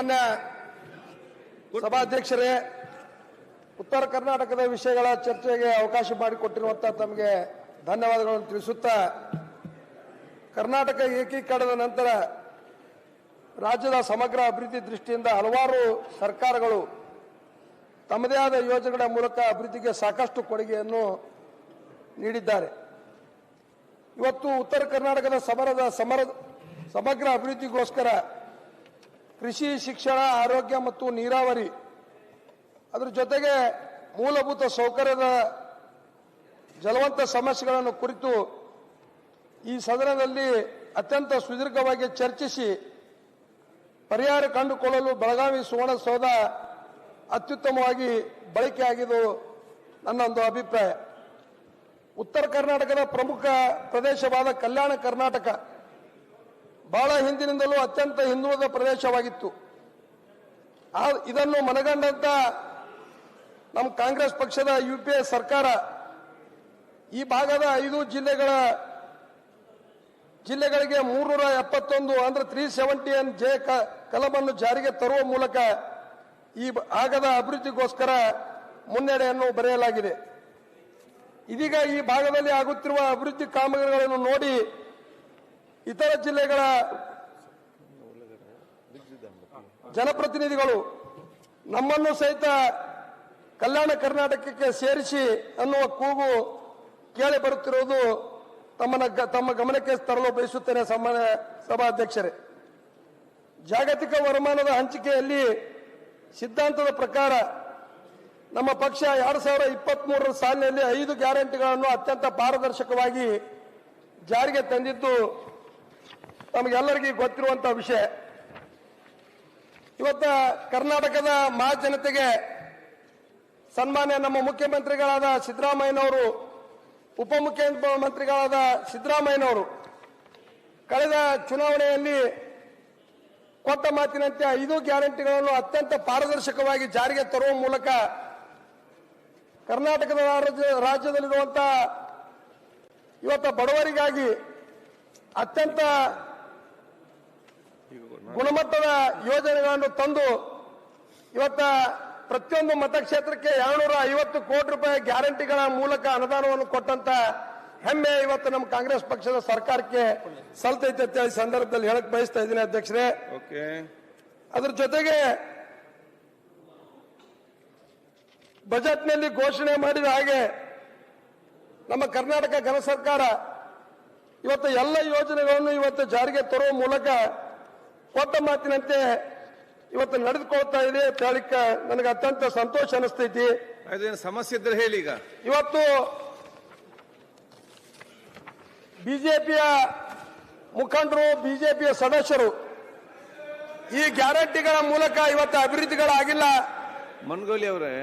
ಸನ್ಮಾನ್ಯ ಸಭಾಧ್ಯಕ್ಷರೇ, ಉತ್ತರ ಕರ್ನಾಟಕದ ವಿಷಯಗಳ ಚರ್ಚೆಗೆ ಅವಕಾಶ ಮಾಡಿಕೊಟ್ಟಿರುವಂಥ ತಮಗೆ ಧನ್ಯವಾದಗಳನ್ನು ತಿಳಿಸುತ್ತಾ, ಕರ್ನಾಟಕ ಏಕೀಕರಣದ ನಂತರ ರಾಜ್ಯದ ಸಮಗ್ರ ಅಭಿವೃದ್ಧಿ ದೃಷ್ಟಿಯಿಂದ ಹಲವಾರು ಸರ್ಕಾರಗಳು ತಮ್ಮದೇ ಆದ ಯೋಜನೆಗಳ ಮೂಲಕ ಅಭಿವೃದ್ಧಿಗೆ ಸಾಕಷ್ಟು ಕೊಡುಗೆಯನ್ನು ನೀಡಿದ್ದಾರೆ. ಇವತ್ತು ಉತ್ತರ ಕರ್ನಾಟಕದ ಸಮರದ ಸಮರ, ಸಮಗ್ರ ಅಭಿವೃದ್ಧಿಗೋಸ್ಕರ ಕೃಷಿ, ಶಿಕ್ಷಣ, ಆರೋಗ್ಯ ಮತ್ತು ನೀರಾವರಿ. ಅದರ ಜೊತೆಗೆ ಮೂಲಭೂತ ಸೌಕರ್ಯದ ಜಲವಂತ ಸಮಸ್ಯೆಗಳನ್ನು ಕುರಿತು ಈ ಸದನದಲ್ಲಿ ಅತ್ಯಂತ ಸುದೀರ್ಘವಾಗಿ ಚರ್ಚಿಸಿ ಪರಿಹಾರ ಕಂಡುಕೊಳ್ಳಲು ಬೆಳಗಾವಿ ಸುವರ್ಣಸೌಧ ಅತ್ಯುತ್ತಮವಾಗಿ ಬಳಕೆಯಾಗಿದ್ದು ನನ್ನ ಒಂದು ಅಭಿಪ್ರಾಯ. ಉತ್ತರ ಕರ್ನಾಟಕದ ಪ್ರಮುಖ ಪ್ರದೇಶವಾದ ಕಲ್ಯಾಣ ಕರ್ನಾಟಕ ಬಹಳ ಹಿಂದಿನಿಂದಲೂ ಅತ್ಯಂತ ಹಿಂದುಳಿದ ಪ್ರದೇಶವಾಗಿತ್ತು. ಇದನ್ನು ಮನಗಂಡಂತ ನಮ್ಮ ಕಾಂಗ್ರೆಸ್ ಪಕ್ಷದ ಯು ಪಿ ಎ ಸರ್ಕಾರ ಈ ಭಾಗದ ಐದು ಜಿಲ್ಲೆಗಳ, ಜಿಲ್ಲೆಗಳಿಗೆ ಮೂರ್ನೂರ ಎಪ್ಪತ್ತೊಂದು ಅಂದ್ರೆ ತ್ರೀ ಸೆವೆಂಟಿ ಎನ್ ಜೆ ಕಲಮನ್ನು ಜಾರಿಗೆ ತರುವ ಮೂಲಕ ಈ ಭಾಗದ ಅಭಿವೃದ್ಧಿಗೋಸ್ಕರ ಮುನ್ನಡೆಯನ್ನು ಬರೆಯಲಾಗಿದೆ. ಇದೀಗ ಈ ಭಾಗದಲ್ಲಿ ಆಗುತ್ತಿರುವ ಅಭಿವೃದ್ಧಿ ಕಾಮಗಾರಿಗಳನ್ನು ನೋಡಿ ಇತರ ಜಿಲ್ಲೆಗಳ ಜನಪ್ರತಿನಿಧಿಗಳು ನಮ್ಮನ್ನು ಸಹಿತ ಕಲ್ಯಾಣ ಕರ್ನಾಟಕಕ್ಕೆ ಸೇರಿಸಿ ಅನ್ನುವ ಕೂಗು ಕೇಳಿ ಬರುತ್ತಿರುವುದು ತಮ್ಮನ ಗ- ತಮ್ಮ ಗಮನಕ್ಕೆ ತರಲು ಬಯಸುತ್ತೇನೆ ಸಭಾಧ್ಯಕ್ಷರೇ. ಜಾಗತಿಕ ವರಮಾನದ ಹಂಚಿಕೆಯಲ್ಲಿ ಸಿದ್ಧಾಂತದ ಪ್ರಕಾರ ನಮ್ಮ ಪಕ್ಷ ಎರಡ್ ಸಾವಿರದ ಇಪ್ಪತ್ತ್ ಸಾಲಿನಲ್ಲಿ ಐದು ಗ್ಯಾರಂಟಿಗಳನ್ನು ಅತ್ಯಂತ ಪಾರದರ್ಶಕವಾಗಿ ಜಾರಿಗೆ ತಂದಿದ್ದು ನಮಗೆಲ್ಲರಿಗೂ ಗೊತ್ತಿರುವಂತಹ ವಿಷಯ. ಇವತ್ತ ಕರ್ನಾಟಕದ ಮಹಾಜನತೆಗೆ ಸನ್ಮಾನ್ಯ ನಮ್ಮ ಮುಖ್ಯಮಂತ್ರಿಗಳಾದ ಸಿದ್ದರಾಮಯ್ಯನವರು, ಉಪಮುಖ್ಯಮಂತ್ರಿಗಳಾದ ಸಿದ್ದರಾಮಯ್ಯನವರು ಕಳೆದ ಚುನಾವಣೆಯಲ್ಲಿ ಕೊಟ್ಟ ಮಾತಿನಂತೆ ಐದು ಗ್ಯಾರಂಟಿಗಳನ್ನು ಅತ್ಯಂತ ಪಾರದರ್ಶಕವಾಗಿ ಜಾರಿಗೆ ತರುವ ಮೂಲಕ ಕರ್ನಾಟಕದ ರಾಜ್ಯ ರಾಜ್ಯದಲ್ಲಿರುವಂತಹ ಇವತ್ತ ಬಡವರಿಗಾಗಿ ಅತ್ಯಂತ ಗುಣಮಟ್ಟದ ಯೋಜನೆಗಳನ್ನು ತಂದು ಇವತ್ತ ಪ್ರತಿಯೊಂದು ಮತಕ್ಷೇತ್ರಕ್ಕೆ ಎರಡ್ನೂರ ಐವತ್ತು ಕೋಟಿ ರೂಪಾಯಿ ಗ್ಯಾರಂಟಿಗಳ ಮೂಲಕ ಅನುದಾನವನ್ನು ಕೊಟ್ಟಂತ ಹೆಮ್ಮೆ ಇವತ್ತು ನಮ್ಮ ಕಾಂಗ್ರೆಸ್ ಪಕ್ಷದ ಸರ್ಕಾರಕ್ಕೆ ಸಲ್ತೈತೆ ಅಂತ ಹೇಳಿ ಸಂದರ್ಭದಲ್ಲಿ ಹೇಳಕ್ ಬಯಸ್ತಾ ಇದ್ದೀನಿ ಅಧ್ಯಕ್ಷರೇ. ಓಕೆ. ಅದ್ರ ಜೊತೆಗೆ ಬಜೆಟ್ನಲ್ಲಿ ಘೋಷಣೆ ಮಾಡಿದ ಹಾಗೆ ನಮ್ಮ ಕರ್ನಾಟಕ ಘನ ಸರ್ಕಾರ ಇವತ್ತು ಎಲ್ಲ ಯೋಜನೆಗಳನ್ನು ಇವತ್ತು ಜಾರಿಗೆ ತರುವ ಮೂಲಕ ಕೊಟ್ಟ ಮಾತಿನಂತೆ ಇವತ್ತು ನಡೆದುಕೊಳ್ತಾ ಇದೆ ತಾಳಿಕ ನನಗೆ ಅತ್ಯಂತ ಸಂತೋಷ ಅನಿಸ್ತೈತಿ ಸಮಸ್ಯೆ ಇದ್ರೆ ಹೇಳಿ ಈಗ. ಇವತ್ತು ಬಿಜೆಪಿಯ ಮುಖಂಡರು ಬಿಜೆಪಿಯ ಸದಸ್ಯರು ಈ ಗ್ಯಾರಂಟಿಗಳ ಮೂಲಕ ಇವತ್ತು ಅಭಿವೃದ್ಧಿಗಳಾಗಿಲ್ಲ. ಮನ್ಗೋಲಿ ಅವರೇ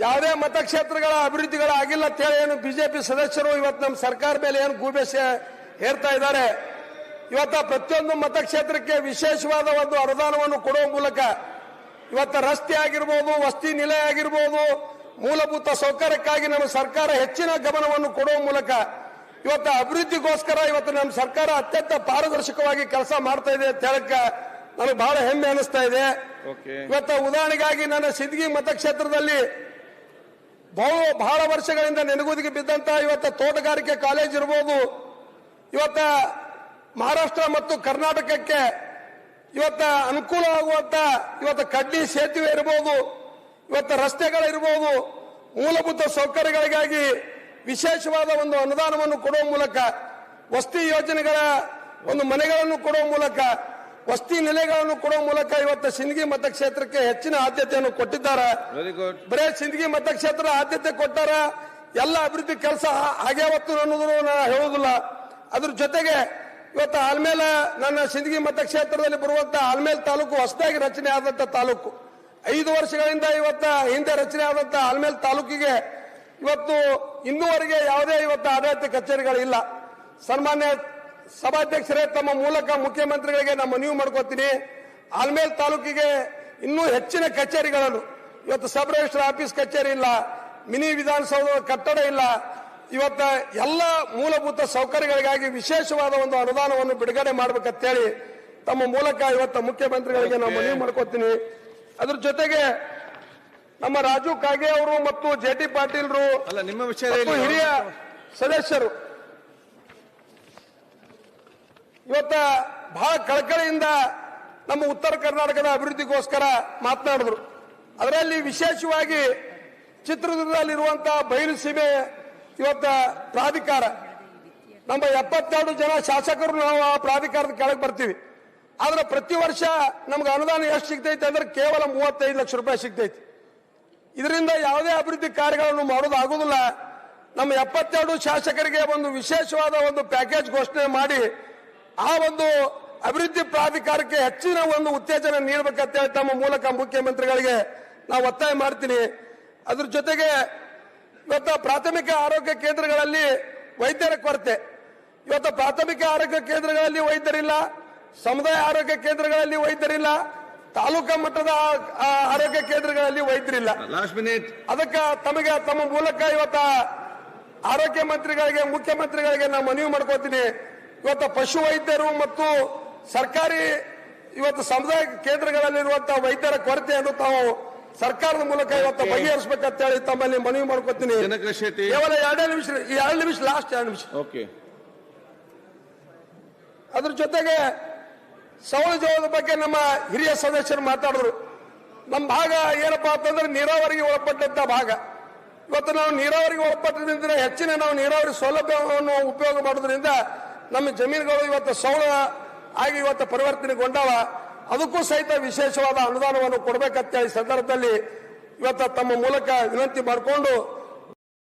ಯಾವುದೇ ಮತಕ್ಷೇತ್ರಗಳ ಅಭಿವೃದ್ಧಿಗಳಾಗಿಲ್ಲ ಅಂತ ಹೇಳಿ ಏನು ಬಿಜೆಪಿ ಸದಸ್ಯರು ಇವತ್ತು ನಮ್ಮ ಸರ್ಕಾರ ಮೇಲೆ ಏನು ಗೂಬೆ ಹೇರ್ತಾ ಇದ್ದಾರೆ. ಇವತ್ತ ಪ್ರತಿಯೊಂದು ಮತಕ್ಷೇತ್ರಕ್ಕೆ ವಿಶೇಷವಾದ ಒಂದು ಅನುದಾನವನ್ನು ಕೊಡುವ ಮೂಲಕ ಇವತ್ತ ರಸ್ತೆ ಆಗಿರ್ಬೋದು ವಸ್ತಿ ನಿಲಯ ಆಗಿರ್ಬೋದು ಮೂಲಭೂತ ಸೌಕರ್ಯಕ್ಕಾಗಿ ನಮ್ಮ ಸರ್ಕಾರ ಹೆಚ್ಚಿನ ಗಮನವನ್ನು ಕೊಡುವ ಮೂಲಕ ಇವತ್ತು ಅಭಿವೃದ್ಧಿಗೋಸ್ಕರ ಇವತ್ತು ನಮ್ಮ ಸರ್ಕಾರ ಅತ್ಯಂತ ಪಾರದರ್ಶಕವಾಗಿ ಕೆಲಸ ಮಾಡ್ತಾ ಇದೆ ಅಂತ ಹೇಳಕ್ಕ ನನಗೆ ಬಹಳ ಹೆಮ್ಮೆ ಅನಿಸ್ತಾ ಇದೆ. ಇವತ್ತು ಇವತ್ತ ಉದಾಹರಣೆಗಾಗಿ ನನ್ನ ಸಿದ್ಗಿ ಮತಕ್ಷೇತ್ರದಲ್ಲಿ ಬಹು ಬಹಳ ವರ್ಷಗಳಿಂದ ನೆನಗುದಿಗೆ ಬಿದ್ದಂತ ಇವತ್ತ ತೋಟಗಾರಿಕೆ ಕಾಲೇಜ್ ಇರ್ಬೋದು. ಇವತ್ತ ಮಹಾರಾಷ್ಟ್ರ ಮತ್ತು ಕರ್ನಾಟಕಕ್ಕೆ ಇವತ್ತ ಅನುಕೂಲ ಆಗುವಂತ ಇವತ್ತ ಕಡ್ಡಿ ಸೇತುವೆ ಇರಬಹುದು ಇವತ್ತ ರಸ್ತೆಗಳಿರ್ಬೋದು ಮೂಲಭೂತ ಸೌಕರ್ಯಗಳಿಗಾಗಿ ವಿಶೇಷವಾದ ಒಂದು ಅನುದಾನವನ್ನು ಕೊಡುವ ಮೂಲಕ ವಸತಿ ಯೋಜನೆಗಳ ಒಂದು ಮನೆಗಳನ್ನು ಕೊಡುವ ಮೂಲಕ ವಸತಿ ನೆಲೆಗಳನ್ನು ಕೊಡುವ ಮೂಲಕ ಇವತ್ತು ಸಿಂದಗಿ ಮತಕ್ಷೇತ್ರಕ್ಕೆ ಹೆಚ್ಚಿನ ಆದ್ಯತೆಯನ್ನು ಕೊಟ್ಟಿದ್ದಾರೆ. ಬರೇ ಸಿಂದಗಿ ಮತಕ್ಷೇತ್ರ ಆದ್ಯತೆ ಕೊಟ್ಟಾರ ಎಲ್ಲ ಅಭಿವೃದ್ಧಿ ಕೆಲಸ ಆಗ್ಯಾವತ್ತು ಅನ್ನೋದನ್ನು ನಾನು ಹೇಳುವುದಿಲ್ಲ. ಅದ್ರ ಜೊತೆಗೆ ಇವತ್ತು ಆಲ್ಮೇಲ ನನ್ನ ಸಿಂದಗಿ ಮತಕ್ಷೇತ್ರದಲ್ಲಿ ಬರುವಂತ ಆಲ್ಮೇಲ್ ತಾಲೂಕು ಹೊಸದಾಗಿ ರಚನೆ ಆದಂತ ತಾಲೂಕು. ಐದು ವರ್ಷಗಳಿಂದ ಇವತ್ತ ಹಿಂದೆ ರಚನೆ ಆದಂತ ಆಲ್ಮೇಲ್ ತಾಲೂಕಿಗೆ ಇವತ್ತು ಇನ್ನೂವರೆಗೆ ಯಾವುದೇ ಇವತ್ತು ಆಡಳಿತ ಕಚೇರಿಗಳಿಲ್ಲ. ಸನ್ಮಾನ್ಯ ಸಭಾಧ್ಯಕ್ಷರೇ, ತಮ್ಮ ಮೂಲಕ ಮುಖ್ಯಮಂತ್ರಿಗಳಿಗೆ ನಮ್ಮ ಮನವಿ ಮಾಡ್ಕೋತೀನಿ. ಆಲ್ಮೇಲ್ ತಾಲೂಕಿಗೆ ಇನ್ನೂ ಹೆಚ್ಚಿನ ಕಚೇರಿಗಳನ್ನು, ಇವತ್ತು ಸಬ್ ರಿಜಿಸ್ಟರ್ ಆಫೀಸ್ ಕಚೇರಿ ಇಲ್ಲ, ಮಿನಿ ವಿಧಾನಸೌಧ ಕಟ್ಟಡ ಇಲ್ಲ ಇವತ್ತ ಎಲ್ಲ ಮೂಲಭೂತ ಸೌಕರ್ಯಗಳಿಗಾಗಿ ವಿಶೇಷವಾದ ಒಂದು ಅನುದಾನವನ್ನು ಬಿಡುಗಡೆ ಮಾಡ್ಬೇಕಂತೇಳಿ ತಮ್ಮ ಮೂಲಕ ಇವತ್ತ ಮುಖ್ಯಮಂತ್ರಿಗಳಿಗೆ ನಾವು ಮನವಿ ಮಾಡ್ಕೋತೀನಿ. ಅದ್ರ ಜೊತೆಗೆ ನಮ್ಮ ರಾಜು ಕಾಗೆ ಅವರು ಮತ್ತು ಜೆ ಟಿ ಪಾಟೀಲ್ರು ಅಲ್ಲ ನಿಮ್ಮ ವಿಷಯದಲ್ಲಿ ಹಿರಿಯ ಸದಸ್ಯರು. ಇವತ್ತ ಬಹಳ ಕಳಕಳಿಯಿಂದ ನಮ್ಮ ಉತ್ತರ ಕರ್ನಾಟಕದ ಅಭಿವೃದ್ಧಿಗೋಸ್ಕರ ಮಾತನಾಡಿದ್ರು. ಅದರಲ್ಲಿ ವಿಶೇಷವಾಗಿ ಚಿತ್ರದುರ್ಗದಲ್ಲಿರುವಂತಹ ಬಯಲು ಸೀಮೆ ಇವತ್ತ ಪ್ರಾಧಿಕಾರ, ನಮ್ಮ ಎಪ್ಪತ್ತೆರಡು ಜನ ಶಾಸಕರು ನಾವು ಆ ಪ್ರಾಧಿಕಾರದ ಕೆಳಗೆ ಬರ್ತೀವಿ. ಆದ್ರೆ ಪ್ರತಿ ವರ್ಷ ನಮ್ಗೆ ಅನುದಾನ ಎಷ್ಟು ಸಿಗ್ತೈತೆ ಅಂದ್ರೆ ಕೇವಲ ಮೂವತ್ತೈದು ಲಕ್ಷ ರೂಪಾಯಿ ಸಿಗ್ತೈತಿ. ಇದರಿಂದ ಯಾವುದೇ ಅಭಿವೃದ್ಧಿ ಕಾರ್ಯಗಳನ್ನು ಮಾಡೋದು ಆಗುದಿಲ್ಲ ನಮ್ಮ ಎಪ್ಪತ್ತೆರಡು ಶಾಸಕರಿಗೆ ಒಂದು ವಿಶೇಷವಾದ ಒಂದು ಪ್ಯಾಕೇಜ್ ಘೋಷಣೆ ಮಾಡಿ, ಆ ಒಂದು ಅಭಿವೃದ್ಧಿ ಪ್ರಾಧಿಕಾರಕ್ಕೆ ಹೆಚ್ಚಿನ ಒಂದು ಉತ್ತೇಜನ ನೀಡಬೇಕಂತ ಹೇಳಿ ತಮ್ಮ ಮೂಲಕ ಮುಖ್ಯಮಂತ್ರಿಗಳಿಗೆ ನಾವು ಒತ್ತಾಯ ಮಾಡ್ತೀನಿ. ಅದ್ರ ಜೊತೆಗೆ ಇವತ್ತು ಪ್ರಾಥಮಿಕ ಆರೋಗ್ಯ ಕೇಂದ್ರಗಳಲ್ಲಿ ವೈದ್ಯರ ಕೊರತೆ. ಇವತ್ತು ಪ್ರಾಥಮಿಕ ಆರೋಗ್ಯ ಕೇಂದ್ರಗಳಲ್ಲಿ ವೈದ್ಯರಿಲ್ಲ ಸಮುದಾಯ ಆರೋಗ್ಯ ಕೇಂದ್ರಗಳಲ್ಲಿ ವೈದ್ಯರಿಲ್ಲ ತಾಲೂಕಾ ಮಟ್ಟದ ಆರೋಗ್ಯ ಕೇಂದ್ರಗಳಲ್ಲಿ ವೈದ್ಯರಿಲ್ಲ. ಲಾಸ್ಟ್ ಮಿನಿಟ್ ಅದಕ್ಕೆ ತಮಗೆ ತಮ್ಮ ಮೂಲಕ ಇವತ್ತು ಆರೋಗ್ಯ ಮಂತ್ರಿಗಳಿಗೆ ಮುಖ್ಯಮಂತ್ರಿಗಳಿಗೆ ನಾವು ಮನವಿ ಮಾಡ್ಕೋತೀನಿ ಇವತ್ತು ಪಶು ವೈದ್ಯರು ಮತ್ತು ಸರ್ಕಾರಿ ಇವತ್ತು ಸಮುದಾಯ ಕೇಂದ್ರಗಳಲ್ಲಿರುವಂತಹ ವೈದ್ಯರ ಕೊರತೆಯನ್ನು ತಾವು ಸರ್ಕಾರದ ಮೂಲಕ ಇವತ್ತು. ಬಗೆಹರಿಸಬೇಕಂತ ಹೇಳಿ ತಮ್ಮಲ್ಲಿ ಮನವಿ ಮಾಡ್ಕೊತೀನಿ. ಜನಕ ಶೆಟ್ಟಿ. ಕೇವಲ ಎರಡೇ ನಿಮಿಷ ಈ ಎರಡು ನಿಮಿಷ ಲಾಸ್ಟ್ ಎರಡು ನಿಮಿಷ. ಓಕೆ. ಅದ್ರ ಜೊತೆಗೆ ಸೌಳ ಜೋಳದ ಬಗ್ಗೆ ನಮ್ಮ ಹಿರಿಯ ಸದಸ್ಯರು ಮಾತಾಡಿದ್ರು. ನಮ್ಮ ಭಾಗ ಏನಪ್ಪಾ ಅಂತಂದ್ರೆ ನೀರಾವರಿಗೆ ಒಳಪಟ್ಟಂತ ಭಾಗ. ಇವತ್ತು ನಾವು ನೀರಾವರಿಗೆ ಒಳಪಟ್ಟದ್ರಿಂದ ಹೆಚ್ಚಿನ ನಾವು ನೀರಾವರಿ ಸೌಲಭ್ಯವನ್ನು ಉಪಯೋಗ ಮಾಡೋದ್ರಿಂದ ನಮ್ಮ ಜಮೀನುಗಳು ಇವತ್ತು ಸೌಳ ಆಗಿ ಇವತ್ತು ಪರಿವರ್ತನೆಗೊಂಡವ. ಅದಕ್ಕೂ ಸಹಿತ ವಿಶೇಷವಾದ ಅನುದಾನವನ್ನು ಕೊಡಬೇಕಂತ ಈ ಸಂದರ್ಭದಲ್ಲಿ ಇವತ್ತು ತಮ್ಮ ಮೂಲಕ ವಿನಂತಿ ಮಾಡಿಕೊಂಡು